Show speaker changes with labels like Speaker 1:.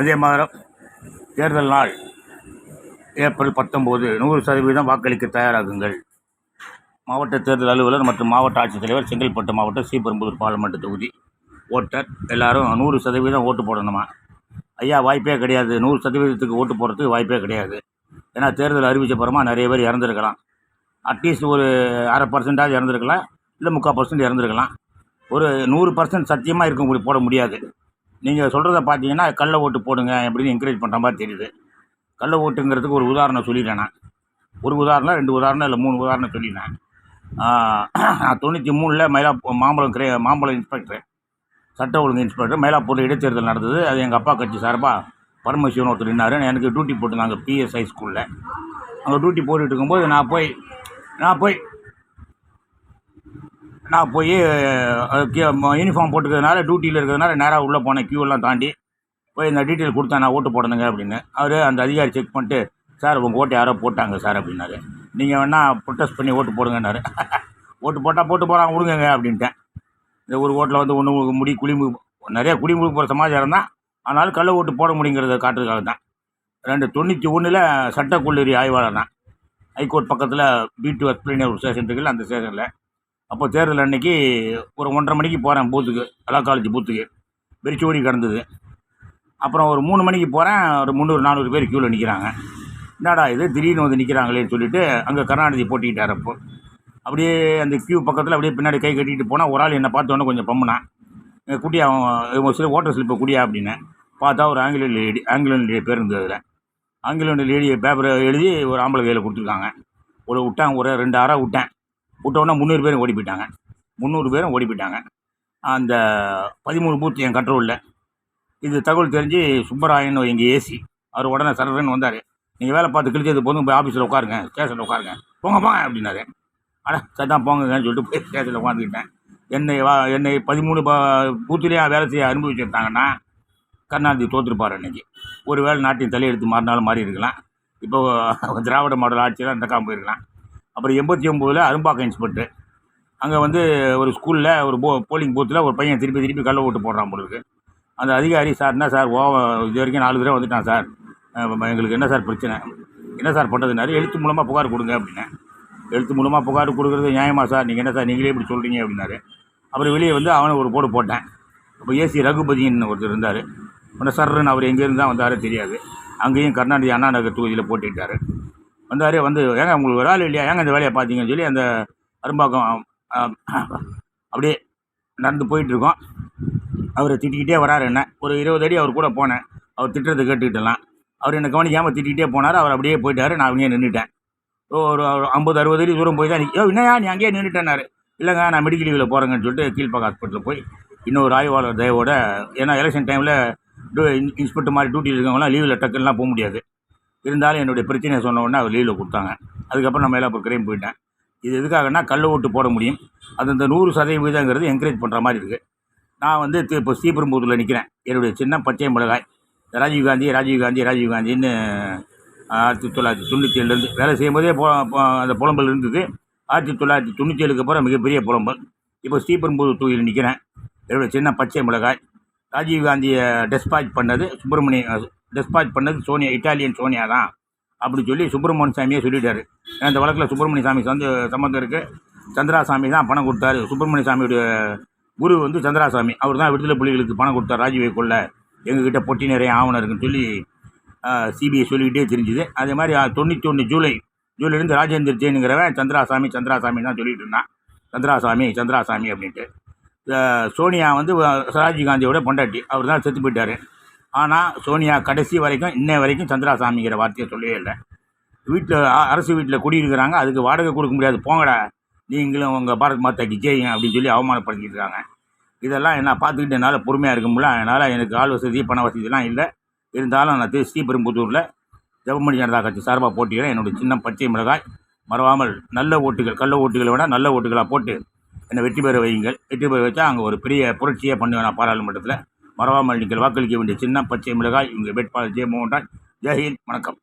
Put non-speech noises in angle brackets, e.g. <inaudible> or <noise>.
Speaker 1: அதே மாதிரி தேர்தல் நாள் ஏப்ரல் பத்தொம்போது நூறு சதவீதம் வாக்களிக்க தயாராகுங்கள். மாவட்ட தேர்தல் அலுவலர் மற்றும் மாவட்ட ஆட்சித்தலைவர் செங்கல்பட்டு மாவட்டம் ஸ்ரீபெரும்புதூர் பார்லிமெண்ட் தொகுதி ஓட்டர் எல்லாரும் நூறு சதவீதம் ஓட்டு போடணுமா? ஐயா வாய்ப்பே கிடையாது. நூறு சதவீதத்துக்கு ஓட்டு போடுறதுக்கு வாய்ப்பே கிடையாது. ஏன்னா தேர்தல் அறிவித்த பிறமா நிறைய பேர் இறந்துருக்கலாம். அட்லீஸ்ட் ஒரு அரை பர்சன்டாவது இறந்துருக்கலாம். இல்லை முக்கால் பர்சன்ட் இறந்துருக்கலாம். ஒரு நூறு பர்சன்ட் சத்தியமாக இருக்க போட முடியாது. நீங்கள் சொல்கிறத பார்த்தீங்கன்னா கள்ள ஓட்டு போடுங்க அப்படின்னு என்கரேஜ் பண்ணுற மாதிரி தெரியுது. கள்ள ஓட்டுங்கிறதுக்கு ஒரு உதாரணம் சொல்லிட்டேன் நான். ஒரு உதாரணம் ரெண்டு உதாரணம் இல்லை மூணு உதாரணம் சொல்லிட்டேன். நான் தொண்ணூற்றி மூணில் மயிலா மாம்பழம் கிரே மாம்பழம் இன்ஸ்பெக்டர் சட்ட ஒழுங்கு இன்ஸ்பெக்டர் மயிலாப்பூரில் இடைத்தேர்தல் நடந்தது. அது எங்கள் அப்பா கட்சி சார்பாக பரமசிவன் ஒருத்தர் நின்னார். எனக்கு டியூட்டி போட்டிருந்தாங்க பிஎஸ்ஐ ஸ்கூலில் அங்கே டியூட்டி போட்டுட்டு இருக்கும்போது நான் போய் நான் போய் நான் போய் யூனிஃபார்ம் போட்டுக்கிறதுனால டியூட்டியில் இருக்கிறதுனால நேராக உள்ளே போனேன். க்யூவெல்லாம் தாண்டி போய் இந்த டீட்டெயில் கொடுத்தேன். நான் ஓட்டு போடணுங்க அப்படின்னு. அவர் அந்த அதிகாரி செக் பண்ணிட்டு சார் உங்கள் ஓட்டு யாரோ போட்டாங்க சார் அப்படின்னாரு. நீங்கள் வேணால் ப்ரொட்டஸ்ட் பண்ணி ஓட்டு போடுங்கன்னாரு. <laughs> ஓட்டு போட்டால் போட்டு போகிறாங்க விடுங்கங்க அப்படின்ட்டேன். இந்த ஒரு ஓட்டில் வந்து ஒன்று முடி குடிமு நிறைய குடிமுழுக்கு போகிற சமாச்சாரம் தான் ஆனாலும் கள்ள ஓட்டு போட முடியுங்கிறத காட்டுறதுக்காக தான். ரெண்டு தொண்ணூற்றி ஒன்றில் சட்டக்கல்லூரி ஆய்வாளர் தான். ஹைகோர்ட் பக்கத்தில் பி டூ எக்ஸ்பிளைனர் ஒரு ஸ்டேஷன் இருக்குல்ல அந்த ஸ்டேஷனில் அப்போ தேர்தல் அன்னைக்கு ஒரு ஒன்றரை மணிக்கு போகிறேன் பூத்துக்கு கலா காலேஜ் பூத்துக்கு வெறிச்சோடி கிடந்தது. அப்புறம் ஒரு மூணு மணிக்கு போகிறேன் ஒரு முந்நூறு நானூறு பேர் க்யூவில் நிற்கிறாங்க என்னடா இது? திடீர்னு வந்து நிற்கிறாங்களேன்னு சொல்லிட்டு அங்கே கருணாநிதி போட்டிக்கிட்டார் அப்போ. அப்படியே அந்த க்யூ பக்கத்தில் அப்படியே பின்னாடி கை கட்டிட்டு போனால் ஒரு ஆள் என்னை பார்த்தோன்னே கொஞ்சம் பம்முனான் "ஏய், குட்டியா அவன் ஒரு சில ஓட்டர் ஸ்லிப்பை குடியா அப்படின்னு. பார்த்தா ஒரு ஆங்கில லேடி ஆங்கில லேடி பேர் இருந்தது அதில். ஆங்கில லேடி பேப்பரை எழுதி ஒரு ஆம்பளை கையில் கொடுத்துருக்காங்க. ஒரு விட்டேன் ஒரு ரெண்டு ஆறாக விட்டேன். விட்டோன்னா முந்நூறு பேரும் ஓடி போயிட்டாங்க. முந்நூறு பேரும் ஓடி போயிட்டாங்க. அந்த பதிமூணு பூத்து என் கண்ட்ரோலில் இது தகவல் தெரிஞ்சு சுப்பராயன் எங்கள் ஏசி அவர் உடனே சரன்னு வந்தார். நீங்கள் வேலை பார்த்து கிழிச்சது போதும் போய் ஆஃபீஸில் உட்காருங்க ஸ்டேஷனில் உட்காருங்க. போங்க போங்க அப்படின்னாரு. அட சரி போங்கன்னு சொல்லிட்டு போய் ஸ்டேஷனில் உட்காந்துக்கிட்டேன் என்னை வா என்னை பதிமூணு ப பூத்துலேயே வேலை செய்ய அனுபவிச்சிருந்தாங்கன்னா கருணாநிதி தோற்றுருப்பார் அன்னைக்கு. ஒரு வேளை நாட்டின் தலையெடுத்து மாறினாலும் மாறி இருக்கலாம் இப்போ <laughs> திராவிட மாடல் ஆட்சியெல்லாம் நடக்காமல் போயிருக்கலாம். அப்புறம் எண்பத்தி ஒம்போதில் அரும்பாக்கம் இன்ஸ்பெக்டர். அங்கே வந்து ஒரு ஸ்கூலில் ஒரு போ போலிங் பூத்தில் ஒரு பையன் திருப்பி திருப்பி கள்ள ஓட்டு போடுறான் போல அந்த அதிகாரி சார் என்ன சார்? ஓ இது வரைக்கும் நாலு தடவை வந்துட்டான் சார். எங்களுக்கு என்ன சார் பிரச்சனை? என்ன சார் பண்ணுறதுனாரு எழுத்து மூலமாக புகார் கொடுங்க அப்படின்னேன். எழுத்து மூலமாக புகார் கொடுக்குறது நியாயமா சார்? நீங்கள் என்ன சார்? நீங்களே இப்படி சொல்கிறீங்க அப்படின்னாரு. அப்புறம் வெளியே வந்து அவனை ஒரு போடு போட்டேன். அப்போ ஏசி ரகுபதின்னு ஒருத்தர் இருந்தார். உடனே சர்ன்னு அவர் எங்கேருந்து தான் வந்தாரோ தெரியாது. அங்கேயும் கர்நாடக அண்ணா நகர் தொகுதியில் போட்டுக்கிட்டாரு வந்தார் வந்து ஏங்க உங்களுக்கு ஒரு ஆள் இல்லையா? ஏங்க இந்த வேலையை பார்த்தீங்கன்னு சொல்லி அந்த அரும்பாக்கம் அப்படியே நடந்து போயிட்டுருக்கோம். அவரை திட்டிக்கிட்டே வராரு என்ன? ஒரு இருபது அடி அவர் கூட போனேன். அவர் திட்டுறதை கேட்டுக்கிட்டலாம். அவர் என்னை கவனிக்காமல் திட்டிக்கிட்டே போனார். அவர் அப்படியே போயிட்டார். நான் அங்கேயே நின்றுட்டேன். ஒரு ஒரு ஐம்பது அறுபது அடி தூரம் போய் தான் நிற்க என்னையா நீ அங்கேயே நின்றுட்டேனாரு இல்லைங்க நான் மெடிக்கல் லீவில் போகிறேங்கன்னு சொல்லிட்டு கீழ்ப்பாக்க ஹாஸ்பிட்டலில் போய் இன்னொரு ஆய்வாளர் தயவோட ஏன்னா எலெக்ஷன் டைமில் இன்ஸ்பெக்டர் மாதிரி டியூட்டியில் இருக்கவங்களாம் லீவில் டக்குலாம் போக முடியாது. இருந்தாலும் என்னுடைய பிரச்சனையை சொன்ன உடனே அவர் லீவில் கொடுத்தாங்க. அதுக்கப்புறம் நம்ம மயிலாப்பூர் கிரைம் போயிட்டேன். இது எதுக்காகனா கல் ஓட்டு போட முடியும். அது இந்த நூறு சதவீதங்கிறது என்கரேஜ் பண்ணுற மாதிரி இருக்குது நான் வந்து இப்போ ஸ்ரீபெரும்புதூரில் நிற்கிறேன் என்னுடைய சின்ன பச்சை மிளகாய். ராஜீவ்காந்தி ராஜீவ்காந்தி ராஜீவ்காந்தின்னு ஆயிரத்தி தொள்ளாயிரத்தி தொண்ணூற்றி ஏழுலேருந்து வேலை செய்யும்போதே போ போ- அந்த புலம்பல் இருந்தது. ஆயிரத்தி தொள்ளாயிரத்தி தொண்ணூற்றி ஏழுக்கு அப்புறம் மிகப்பெரிய புலம்பல். இப்போ ஸ்ரீபெரும்புதூர் தொகுதியில் நிற்கிறேன் என்னுடைய சின்ன பச்சை மிளகாய். ராஜீவ்காந்தியை டெஸ்பாச் பண்ணது சுப்பிரமணிய டெஸ்பாச் பண்ணது சோனியா இட்டாலியன் சோனியா தான் அப்படி சொல்லி சுப்பிரமணிய சாமியே சொல்லிட்டாரு. அந்த இந்த வழக்கில் சுப்பிரமணிய சாமி வந்து சம்மந்தம் இருக்குது சந்திராசாமி தான் பணம் கொடுத்தாரு. சுப்பிரமணிய சாமியுடைய குரு வந்து சந்திராசாமி. அவர் தான் விடுதலை புலிகளுக்கு பணம் கொடுத்தார் ராஜீவை கொள்ள எங்ககிட்ட பொட்டி நிறைய ஆவணம் இருக்குன்னு சொல்லி சிபிஐ சொல்லிக்கிட்டே தெரிஞ்சுது. அதே மாதிரி தொண்ணூற்றி ஒன்று ஜூலை ஜூலைலேருந்து ராஜேந்திர ஜெயினுங்கிறவன் சந்திராசாமி சந்திராசாமி தான் சொல்லிட்டு இருந்தான். சந்திராசாமி சந்திராசாமி அப்படின்ட்டு. சோனியா வந்து வ- ராஜீவ்காந்தியோட பொண்டாட்டி. அவர் தான் செத்து போயிட்டார். ஆனால் சோனியா கடைசி வரைக்கும் இன்ன வரைக்கும் சந்திராசாமிங்கிற வார்த்தையை சொல்லவே இல்லை. வீட்டில் அரசு வீட்டில் குடியிருக்கிறாங்க. அதுக்கு வாடகை கொடுக்க முடியாது. போங்கடா. நீங்களும் உங்கள் பாரத் மாதாக்கு ஜெயிங்க அப்படின்னு சொல்லி அவமானப்படுத்திட்டு இருக்காங்க. இதெல்லாம் என்ன பார்த்துக்கிட்டு என்னால் பொறுமையாக இருக்க முடியல. அதனால் எனக்கு ஆள் வசதி பண வசதிலாம் இல்லை. இருந்தாலும் நான் திரு ஸ்ரீபெரும்புத்தூரில் ஜெபமணி ஜனதா கட்சி சார்பாக போட்டியிட என்னுடைய சின்ன பச்சை மிளகாய். மறவாமல் நல்ல ஓட்டுகள் கள்ள ஓட்டுகளை விட நல்ல ஓட்டுகளாக போட்டு என்னை வெற்றி பெற வையுங்கள். வெற்றி பெற வச்சா அங்கே ஒரு பெரிய புரட்சியே பண்ணுவேன் நான் பாராளுமன்றத்தில். மறவாமல் நீங்கள் வாக்களிக்க வேண்டிய சின்ன பச்சை மிளகாய் உங்கள் வேட்பாளர் ஜெயமோகன் ராஜ் ஜெயஹிந்த் வணக்கம்.